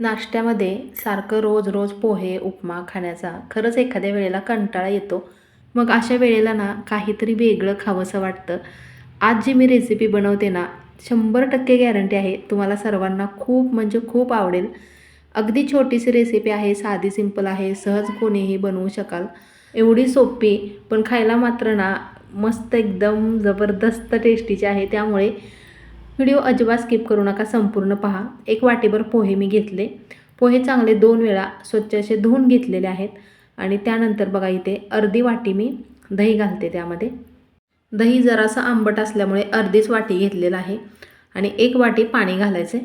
नाश्त्यामध्ये सारखं रोज रोज पोहे उपमा खाण्याचा खरंच एखाद्या वेळेला कंटाळा येतो. मग अशा वेळेला ना काहीतरी वेगळं खावंसं वाटतं. आज जी मी रेसिपी बनवते ना शंभर टक्के गॅरंटी आहे तुम्हाला सर्वांना खूप म्हणजे खूप आवडेल. अगदी छोटीशी रेसिपी आहे साधी सिंपल आहे सहज कोणीही बनवू शकाल. एवढी सोपी पण खायला मात्र ना मस्त एकदम जबरदस्त टेस्टीची आहे. त्यामुळे व्हिडिओ अजिबात स्किप करू नका संपूर्ण पहा. एक वाटीभर पोहे मी घेतले. पोहे चांगले दोन वेळा स्वच्छ असे धुवून घेतलेले आहेत. आणि त्यानंतर बघा इथे अर्धी वाटी मी दही घालते त्यामध्ये. दही जरासं आंबट असल्यामुळे अर्धीच वाटी घेतलेलं आहे. आणि एक वाटी पाणी घालायचे.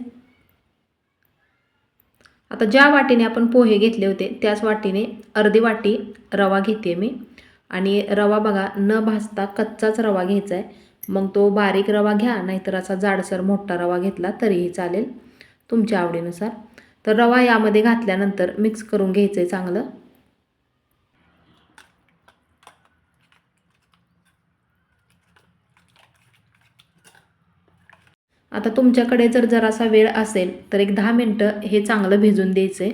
आता ज्या वाटीने आपण पोहे घेतले होते त्याच वाटीने अर्धी वाटी रवा घेते मी. आणि रवा बघा न भाजता कच्चाच रवा घ्यायचा आहे मग तो बारीक रवा घ्या नाहीतर असा जाडसर मोठा रवा घेतला तरीही चालेल तुमच्या आवडीनुसार. तर रवा यामध्ये घातल्यानंतर मिक्स करून घ्यायचं आहे चांगलं. आता तुमच्याकडे जर जरासा वेळ असेल तर एक दहा मिनटं हे चांगलं भिजून द्यायचं आहे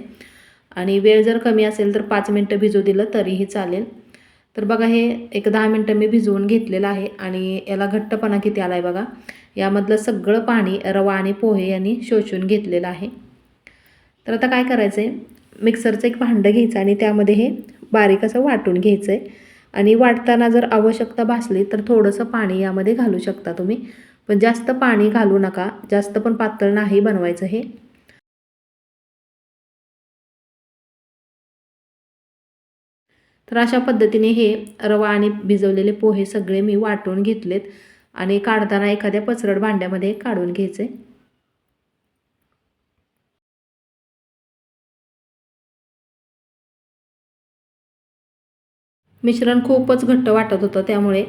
आणि वेळ जर कमी असेल तर पाच मिनटं भिजू दिलं तरीही चालेल. तर बघा हे एक दहा मिनटं मी भिजवून घेतलेलं आहे आणि याला घट्टपणा किती आला आहे बघा. यामधलं सगळं पाणी रवा आणि पोहे यांनी शोषून घेतलेलं आहे. तर आता काय करायचं आहे मिक्सरचं एक भांडं घ्यायचं आणि त्यामध्ये हे बारीक असं वाटून घ्यायचं आहे आणि वाटताना जर आवश्यकता भासली तर थोडंसं पाणी यामध्ये घालू शकता तुम्ही. पण जास्त पाणी घालू नका. जास्त पण पातळ नाही बनवायचं हे. तर अशा पद्धतीने हे रवा आणि भिजवलेले पोहे सगळे मी वाटून घेतलेत आणि काढताना एखाद्या पचरड भांड्यामध्ये काढून घ्यायचे. मिश्रण खूपच घट्ट वाटत होतं त्यामुळे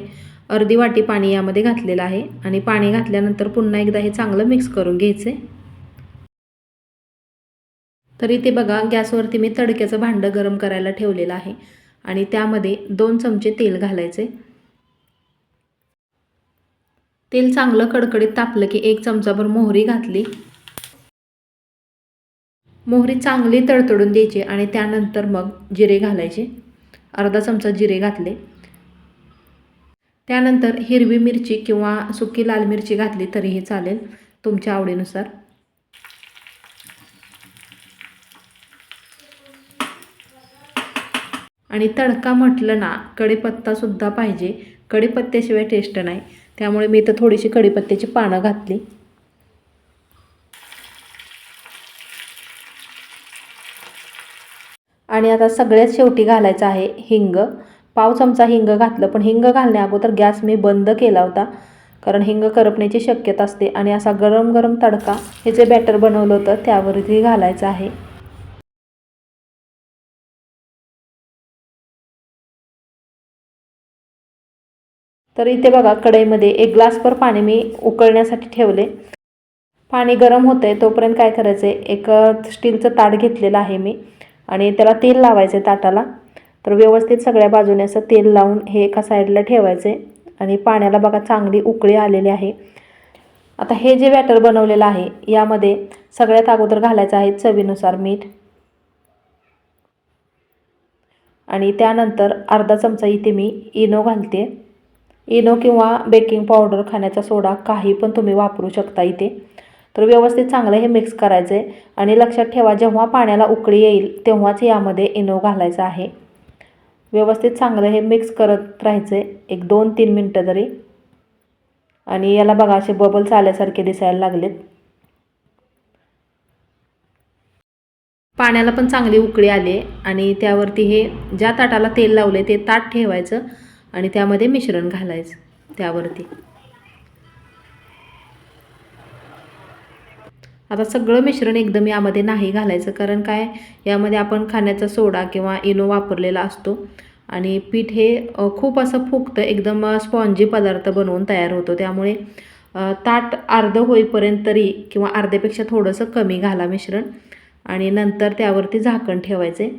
अर्धी वाटी पाणी यामध्ये घातलेलं आहे आणि पाणी घातल्यानंतर पुन्हा एकदा हे चांगलं मिक्स करून घ्यायचे. तर इथे बघा गॅसवरती मी तडक्याचं भांडं गरम करायला ठेवलेलं आहे. आणि त्यामध्ये दोन चमचे तेल घालायचे. तेल चांगलं कडकडीत तापलं की एक चमचाभर मोहरी घातली. मोहरी चांगली तडतडून द्यायची आणि त्यानंतर मग जिरे घालायचे. अर्धा चमचा जिरे घातले. त्यानंतर हिरवी मिरची किंवा सुकी लाल मिरची घातली तरीही चालेल तुमच्या आवडीनुसार. आणि तडका म्हटलं ना कढीपत्तासुद्धा पाहिजे. कढीपत्त्याशिवाय टेस्ट नाही. त्यामुळे मी इथं थोडीशी कढीपत्त्याची पानं घातली. आणि आता सगळ्यात शेवटी घालायचं आहे हिंग. पाव चमचा हिंग घातलं पण हिंग घालण्या अगोदर गॅस मी बंद केला होता. कारण हिंग करपण्याची शक्यता असते. आणि असा गरम गरम तडका हे जे बॅटर बनवलं होतं त्यावरती घालायचं आहे. तर इथे बघा कढईमध्ये एक ग्लासभर पाणी मी उकळण्यासाठी ठेवले. पाणी गरम होतं आहे तोपर्यंत काय करायचं आहे एक स्टीलचं ताट घेतलेलं आहे मी आणि त्याला तेल लावायचं आहे ताटाला. तर व्यवस्थित सगळ्या बाजूने असं तेल लावून हे एका साईडला ठेवायचं आहे आणि पाण्याला बघा चांगली उकळी आलेली आहे. आता हे जे बॅटर बनवलेलं आहे यामध्ये सगळ्यात अगोदर घालायचं आहे चवीनुसार मीठ. आणि त्यानंतर अर्धा चमचा इथे मी इनो घालते. इनो किंवा बेकिंग पावडर खाण्याचा सोडा काही पण तुम्ही वापरू शकता इथे. तर व्यवस्थित चांगलं हे मिक्स करायचं आहे आणि लक्षात ठेवा जेव्हा पाण्याला उकळी येईल तेव्हाच यामध्ये इनो घालायचं आहे. व्यवस्थित चांगलं हे मिक्स करत राहायचं आहे एक दोन तीन मिनटं तरी. आणि याला बघा असे बबल्स आल्यासारखे दिसायला लागलेत. पाण्याला पण चांगली उकळी आली आणि त्यावरती हे ज्या ताटाला तेल लावले ते ताट ठेवायचं. आणि त्यामध्ये मिश्रण घालायचं त्यावरती. आता सगळं मिश्रण एकदम यामध्ये नाही घालायचं कारण काय? यामध्ये आपण खाण्याचा सोडा किंवा इनो वापरलेला असतो. आणि पीठ हे खूप असं फुगतं एकदम स्पॉन्जी पदार्थ बनवून तयार होतो. त्यामुळे ताट अर्ध होईपर्यंत तरी किंवा अर्ध्यापेक्षा थोडंसं कमी घाला मिश्रण. आणि नंतर त्यावरती झाकण ठेवायचे.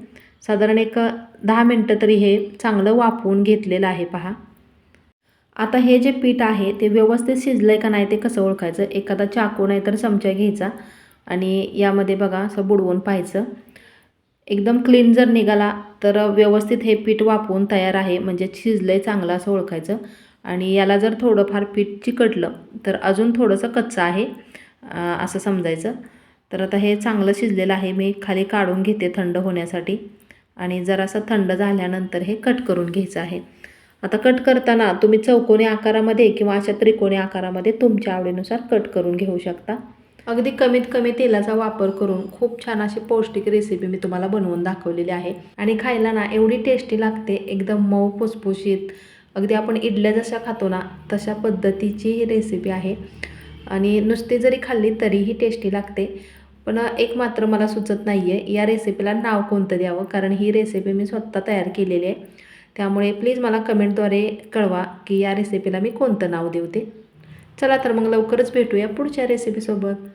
साधारण एक दहा मिनटं तरी हे चांगलं वाफवून घेतलेलं आहे पहा. आता हे जे पीठ आहे ते व्यवस्थित शिजलं आहे का नाही ते कसं ओळखायचं? एखादा चाकू नाही तर चमचा घ्यायचा आणि यामध्ये बघा असं बुडवून पाहायचं. एकदम क्लीन जर निघाला तर व्यवस्थित हे पीठ वापरून तयार आहे म्हणजे शिजलं आहे चांगलं असं ओळखायचं. आणि याला जर थोडंफार पीठ चिकटलं तर अजून थोडंसं कच्चं आहे असं समजायचं. तर आता हे चांगलं शिजलेलं आहे मी खाली काढून घेते थंड होण्यासाठी. आणि जरासं थंड झाल्यानंतर हे कट करून घ्यायचं आहे. आता कट करताना तुम्ही चौकोनी आकारामध्ये किंवा अशा त्रिकोणी आकारामध्ये तुमच्या आवडीनुसार कट करून घेऊ शकता. अगदी कमीत कमी तेलाचा वापर करून खूप छान अशी पौष्टिक रेसिपी मी तुम्हाला बनवून दाखवलेली आहे. आणि खायला ना एवढी टेस्टी लागते एकदम मऊ फुसफुशीत. अगदी आपण इडल्या जशा खातो ना तशा पद्धतीची ही रेसिपी आहे. आणि नुसती जरी खाल्ली तरीही टेस्टी लागते. पण एक मात्र मला सुचत नाही आहे या रेसिपीला नाव कोणतं द्यावं? कारण ही रेसिपी मी स्वतः तयार केलेली आहे. त्यामुळे प्लीज मला कमेंटद्वारे कळवा की या रेसिपीला मी कोणतं नाव देऊ ते. चला तर मग लवकरच भेटूया पुढच्या रेसिपीसोबत